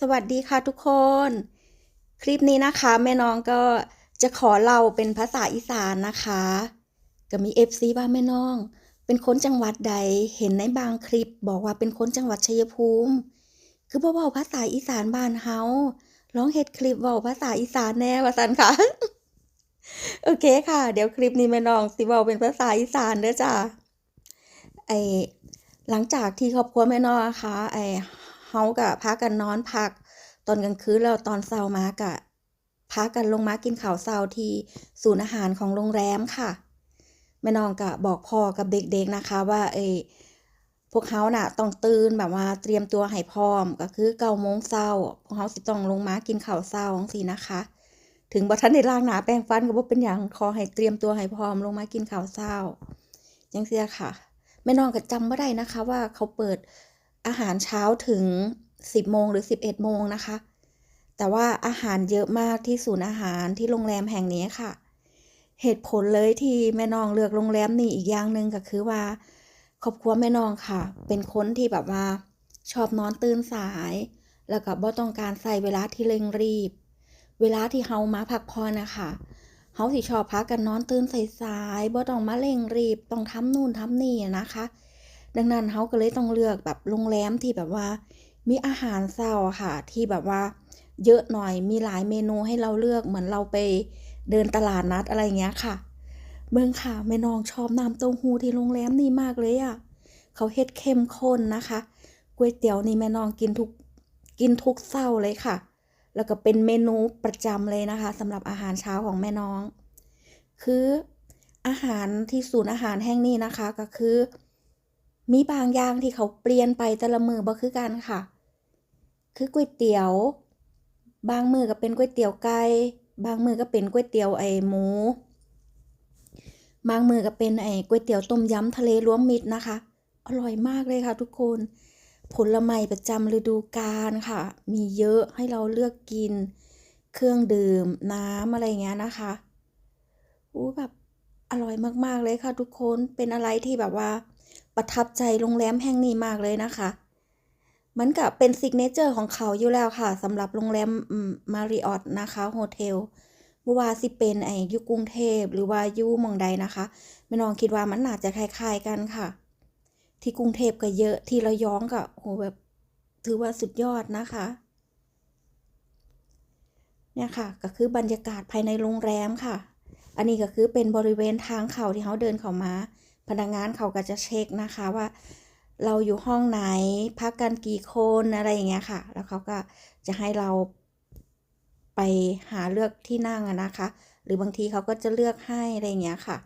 สวัสดีค่ะทุกคน คลิปนี้นะคะ แม่น้องก็จะขอเล่าเป็นภาษาอีสานนะคะ ก็มี FC บ้างแม่น้อง เป็นคนจังหวัดใดเห็นในบางคลิป บอกว่าเป็นคนจังหวัดชัยภูมิ คือบ่เว้าภาษาอีสานบ้านเฮาร้องเฮ็ดคลิปเว้าภาษาอีสานแน่ว่าซั่นค่ะ โอเคค่ะ เดี๋ยวคลิปนี้แม่น้องสิเว้าเป็นภาษาอีสานเด้อจ้ะไอหลังจากที่ครอบครัวแม่น้องนะคะไอ เฮาก็พากันนอนพัก ตอนกลางคืนแล้วตอนเช้ามาก็พากันลงมากินข้าวเช้าที่ศูนย์อาหารของโรงแรมค่ะแม่น้องก็บอกพ่อกับเด็กๆนะคะว่าเอยพวกเขาน่ะต้องตื่นแบบว่าเตรียมตัวให้พร้อมก็คือเก้าโมงเช้าพวกเขาสิต้องลงมากินข้าวเช้าจังซี่นะคะ ถึงบ่ทันได้ล้างหนาแปรงฟันก็บ่เป็นหยังขอให้เตรียมตัวให้พร้อมลงมากินข้าวเช้าจังซี่ค่ะแม่น้องก็จำบ่ได้นะคะว่าเขาเปิด อาหารเช้าถึง 10โมงหรือ 11โมงนะคะ แต่ว่าอาหารเยอะมากที่ศูนย์อาหารที่โรงแรมแห่งนี้ค่ะ เหตุผลเลยที่แม่น้องเลือกโรงแรมนี้อีกอย่างหนึ่งก็คือว่า ครอบครัวแม่น้องค่ะ เป็นคนที่แบบว่า ชอบนอนตื่นสาย แล้วก็บ่ต้องการใส่เวลาที่เร่งรีบ เวลาที่เฮามาพักผ่อนนะคะเฮาสิชอบพากันนอนตื่นสายๆบ่ต้องมาเร่งรีบต้องทำนู่นทำนี่นะคะ ดังนั้นเฮาก็เลยต้องเลือกแบบโรงแรมที่แบบว่า มีอาหารเช้าค่ะ ที่แบบว่า เยอะหน่อยมีหลายเมนูให้เราเลือกเหมือนเราไปเดินตลาดนัดอะไรเงี้ยค่ะเบิ่งค่ะแม่น้องชอบน้ำเต้าหู้ที่โรงแรมนี้มากเลยอะเขาเฮ็ดเข้มข้นนะคะก๋วยเตี๋ยวนี่แม่น้องกินทุกกินทุกเช้าเลยค่ะ แล้วก็เป็นเมนูประจำเลยนะคะสำหรับอาหารเช้าของแม่น้อง คืออาหารที่ศูนย์อาหารแห่งนี้นะคะก็คือ มีบางอย่างที่เขาเปลี่ยนไปแต่ละมือบ่คือกันค่ะ คือก๋วยเตี๋ยว บางมือก็เป็นก๋วยเตี๋ยวไก่ บางมือก็เป็นก๋วยเตี๋ยวไอหมู บางมือก็เป็นไอ้ก๋วยเตี๋ยวต้มยำทะเลรวมมิตรนะคะ อร่อยมากเลยค่ะทุกคน ผลไม้ประจำฤดูกาลค่ะ มีเยอะให้เราเลือกกิน เครื่องดื่มน้ำอะไรเงี้ยนะคะอู้แบบอร่อยมากๆเลยค่ะทุกคน เป็นอะไรที่แบบว่า ประทับใจโรงแรมแห่งนี้มากเลยนะคะ มันก็เป็นซิกเนเจอร์ของเขาอยู่แล้วค่ะสำหรับโรงแรมมาริออตนะคะโฮเทลบ่ว่าสิเป็นไอ้ยู่กรุงเทพหรือว่ายู่หม้องใดนะคะแม่น้องคิดว่ามันน่าจะคล้ายๆกันค่ะ ที่กรุงเทพก็เยอะที่ระยองก็โอ้โหแบบถือว่าสุดยอดนะคะ เนี่ยค่ะก็คือบรรยากาศภายในโรงแรมค่ะ อันนี้ก็คือเป็นบริเวณทางเข้าที่เขาเดินเข้ามา พนักงานเขาก็จะเช็คนะคะว่า เราอยู่ห้องไหนพักกันกี่คนอะไรอย่างเงี้ยค่ะ แล้วเขาก็จะให้เราไปหาเลือกที่นั่งนะคะ หรือบางทีเขาก็จะเลือกให้อะไรอย่างเงี้ยค่ะ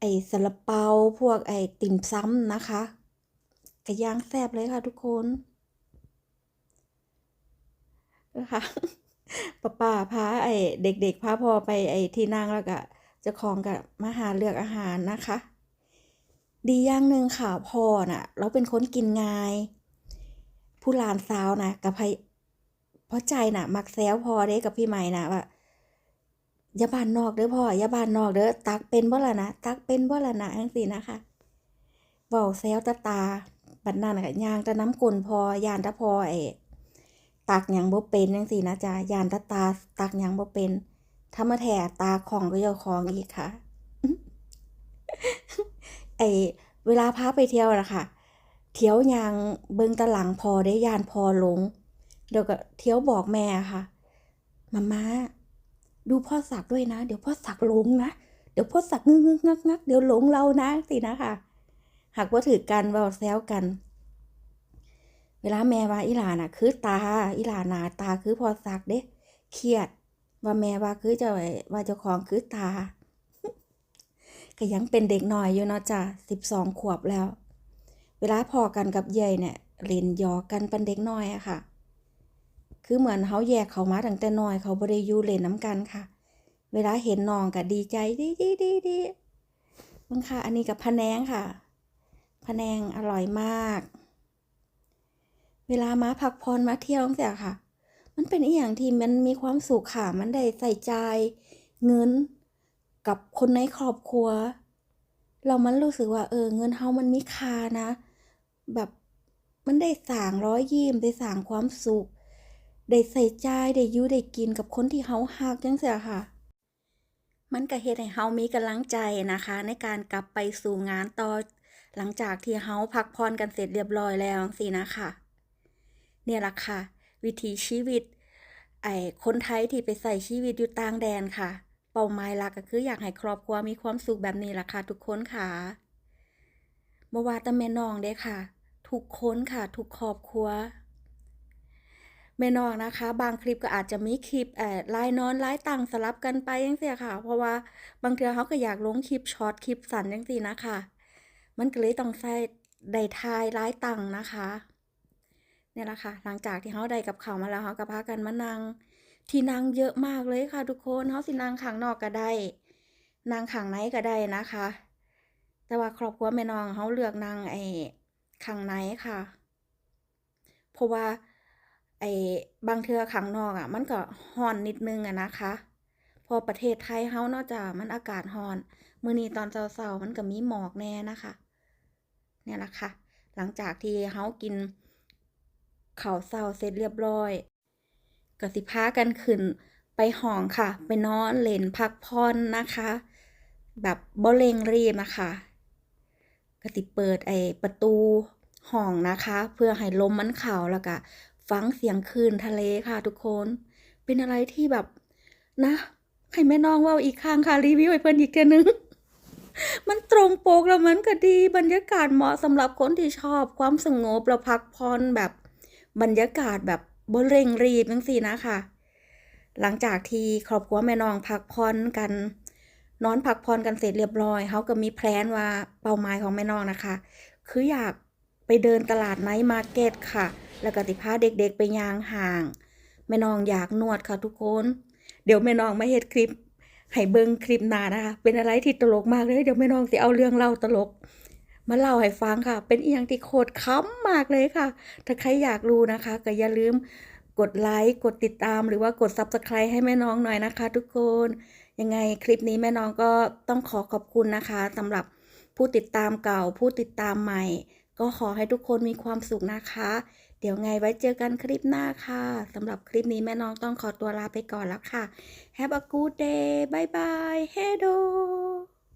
ไอ้ซาลาเปาพวกไอ้ติ่มซำนะคะกระย่างแซ่บเลยค่ะทุกคนนะคะป้าป้าพาไอ้เด็กๆพาพ่อไปไอ้ที่นั่งแล้วก็ จ้าของก็มาหาเลือกอาหารนะคะ ดีอย่างหนึ่งค่ะพ่อน่ะ เราเป็นคนกินง่าย ผู้หลานสาวนะกับพพ่อใจน่ะ มักแซวพ่อเด้กับพี่ใหม่น่ะว่าอย่าบานนอกเด้อพ่ออย่าบานนอกเด้อตักเป็นบ่ละนะตักเป็นบ่ละนะจังซี่นะคะเว้าแซวตาตาบัดนั้นน่ะย่างตะน้ำกลนพอยานตะพอไอ้ตักหยังบ่เป็นจังซี่นะจ๊ะยานตาตาตักหยังบ่เป็น ถ้ามาแท้ตาของก็อย่าของอีกค่ะ ไอเวลาพาไปเที่ยวนะคะเที่ยวยางเบิงตะหลังพอได้ยานพอหลง เดี๋ยวก็เที่ยวบอกแม่ค่ะมาม่าดูพ่อสักด้วยนะ เดี๋ยวพ่อสักหลงนะเดี๋ยวพ่อสักงึกงึกงักงักเดี๋ยวหลงเรานะสินะคะหากว่าถือกันเว้าแซวกัน เวลาแม่ว่าอีหลาน่ะ คือตาอีหลานาตาคือพ่อสักเด้เครียด ว่าแม่ว่าคือจ้าว่าเจ้าของคือตา ก็ยังเป็นเด็กน้อยอยู่เนาะจ้ะ12ขวบแล้ว เวลาพอกันกับเย่เนี่ยเล่นหยอกกันเป็นเด็กน้อยอะค่ะ คือเหมือนเขาแยกเขามาตั้งแต่น้อยเขาบ่ได้อยู่เล่นน้ำกันค่ะ เวลาเห็นน้องก็ดีใจดีดีดีดีมึงค่ะอันนี้กับพะแนงค่ะพะแนงอร่อยมาก เวลามาพักผ่อนมาเที่ยวเสียค่ะ มันเป็นอีหยังที่มันมีความสุขค่ะ มันได้ใส่ใจเงินกับคนในครอบครัว เรามันรู้สึกว่า เออ เงินเฮามันมีค่านะ แบบมันได้สร้างร้อยยิ้มได้สร้างความสุข ได้ใส่ใจได้ยู่ได้กินกับคนที่เฮาฮักจังซี่ค่ะ มันก็เฮ็ดให้เฮามีกำลังใจนะคะ ในการกลับไปสู่งานต่อหลังจากที่เฮาพักผ่อนกันเสร็จเรียบร้อยแล้วจังซี่นะคะเนี่ยล่ะค่ะ วิถีชีวิต ไอ้คนไทยที่ไปใส่ชีวิตอยู่ต่างแดนค่ะ เป้าหมายหลักก็คืออยากให้ครอบครัวมีความสุขแบบนี้ล่ะค่ะทุกคนค่ะบ่ว่าแต่แม่น้องเด้ค่ะ ทุกคนค่ะ ทุกครอบครัวแม่น้องนะคะ บางคลิปก็อาจจะมีคลิปเอ่อลายนอนลายตั้งสลับกันไปจังซี่ค่ะ เพราะว่าบางเทือเฮาก็อยากลงคลิปช็อตคลิปสั้นจังซี่นะคะ มันก็เลยต้องใช้ได้ถ่ายหลายตั้งนะคะ เนี่ยล่ะค่ะ หลังจากที่เฮาได้กับเขามาแล้วเฮาก็พากันมานั่งที่นั่งเยอะมากเลยค่ะ ทุกคนเฮาสินั่งข้างนอกก็ได้นั่งข้างในก็ได้นะคะ แต่ว่าครอบครัวแม่น้องเฮาเลือกนั่งไอ้ข้างในค่ะ เพราะว่าไอ้บางเทือข้างนอกอะมันก็ร้อนนิดนึงอะนะคะพราะประเทศไทยเฮานาะจ้ะมันอากาศร้อนมื้อนี้ตอนเช้าๆมันก็มีหมอกแน่นะคะ เนี่ยล่ะค่ะ หลังจากที่เฮากิน ข้าวเช้าเสร็จเรียบร้อยก็สิพากันขึ้นไปห้องค่ะ ไปนอนเล่นพักผ่อนนะคะ แบบบ่เร่งรีบอะคะก็สิเปิดไอประตูห้องนะคะ เพื่อให้ลมมันเข้าแล้วก็ฟังเสียงคลื่นทะเลค่ะทุกคน เป็นอะไรที่แบบนะให้แม่น้องว้าอีกครั้งค่ะรีวิวให้เพิ่อนอีกเทื่นึง มันตรงโปกแล้วมันก็ดีบรรยากาศเหมาะสำหรับคนที่ชอบความสงบแล้วพักผ่อนแบบ บรรยากาศแบบบ่เร่งรีบจังซี้นะค่ะหลังจากที่ครอบครัวแม่น้องพักผ่อนกัน นอนพักผ่อนกันเสร็จเรียบร้อยเฮาก็มีแพลนว่าเป้าหมายของแม่น้องนะคะ คืออยากไปเดินตลาดไนต์มาร์เก็ตค่ะ แล้วก็สิพาเด็กๆไปยางห้าง แม่น้องอยากนวดค่ะทุกคน เดี๋ยวแม่น้องมาเฮ็ดคลิปให้เบิ่งคลิปหน้านะคะ เป็นอะไรที่ตลกมากเลย เดี๋ยวแม่น้องสิเอาเรื่องเล่าตลก มาเล่าให้ฟังค่ะ เป็นอิหยังที่โคตรขำมากเลยค่ะ ถ้าใครอยากรู้นะคะ ก็อย่าลืมกดไลค์ กดติดตาม หรือว่ากด Subscribe ให้แม่น้องหน่อยนะคะ ทุกคน ยังไงคลิปนี้แม่น้องก็ต้องขอขอบคุณนะคะสำหรับผู้ติดตามเก่า ผู้ติดตามใหม่ ก็ขอให้ทุกคนมีความสุขนะคะ เดี๋ยวไงไว้เจอกันคลิปหน้าค่ะสำหรับคลิปนี้แม่น้องต้องขอตัวลาไปก่อนแล้วค่ะ Have a good day บายบาย Hello